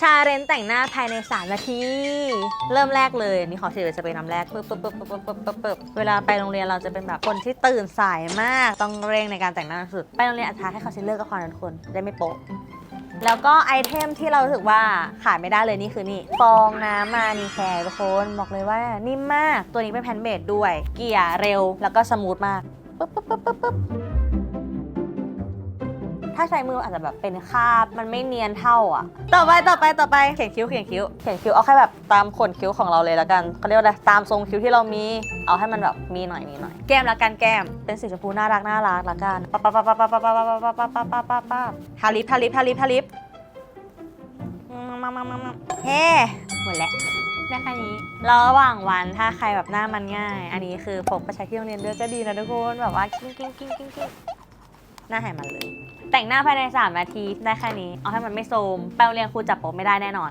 ชาเรนแต่งหน้าภายใน 3 นาที เริ่มแรกเลย นี่ขอถือจะเป็นน้ำแรกปึ๊บปึ๊บปึ๊บปึ๊บปึ๊บปึ๊บปึ๊บเวลาไปโรงเรียนเราจะเป็นแบบคนที่ตื่นสายมาก ต้องเร่งในการแต่งหน้าสุด ไปโรงเรียนอาจทาให้คอนซีลเลอร์ก็พอนะทุกคนได้ไม่โป๊ะแล้วก็ไอเทมที่เรารู้สึกว่าขาดไม่ได้เลยนี่คือนี่ฟองน้ำมานีแคร์ทุกคนบอกเลยว่านิ่มมากตัวนี้เป็นแพนเบดด้วย เกียร์เร็วแล้วก็สมูทมากปึ๊บปึ๊บปึ๊บปึ๊บ ถ้าใช้มืออาจจะแบบเป็นคราบมันไม่เนียนเท่าอะ ต่อไปต่อไปต่อไปเขียนคิ้วเขียนคิ้วเขียนคิ้วเอาแค่แบบตามขนคิ้วของเราเลยแล้วกันเขาเรียกว่าอะไรตามทรงคิ้วที่เรามี เอาให้มันแบบมีหน่อยมีหน่อย แก้มละกันแก้ม เป็นสีชมพูน่ารักน่ารักละกันปั๊บปั๊บปั๊บปั๊บปั๊บปั๊บปั๊บปั๊บปั๊บปั๊บปั๊บปั๊บปั๊บทาลิปทาลิปทาลิปทาลิปมามามามาเฮ้หมดแล้วได้แค่นี้แล้วระหว่างวันถ้าใครแบบหน้ามันง่าย อันนี้คือพกไปใช้ที่โรงเรียนด้วยก็ดีนะทุกคนแบบว่ากิ้งกิ้งกิ้งกิ้งกิ้ง หน้าให้มันเลย แต่งหน้าภายใน 3 นาทีได้แค่นี้ เอาให้มันไม่โทรมแป้งเรียนครูจับโป๊ะไม่ได้แน่นอน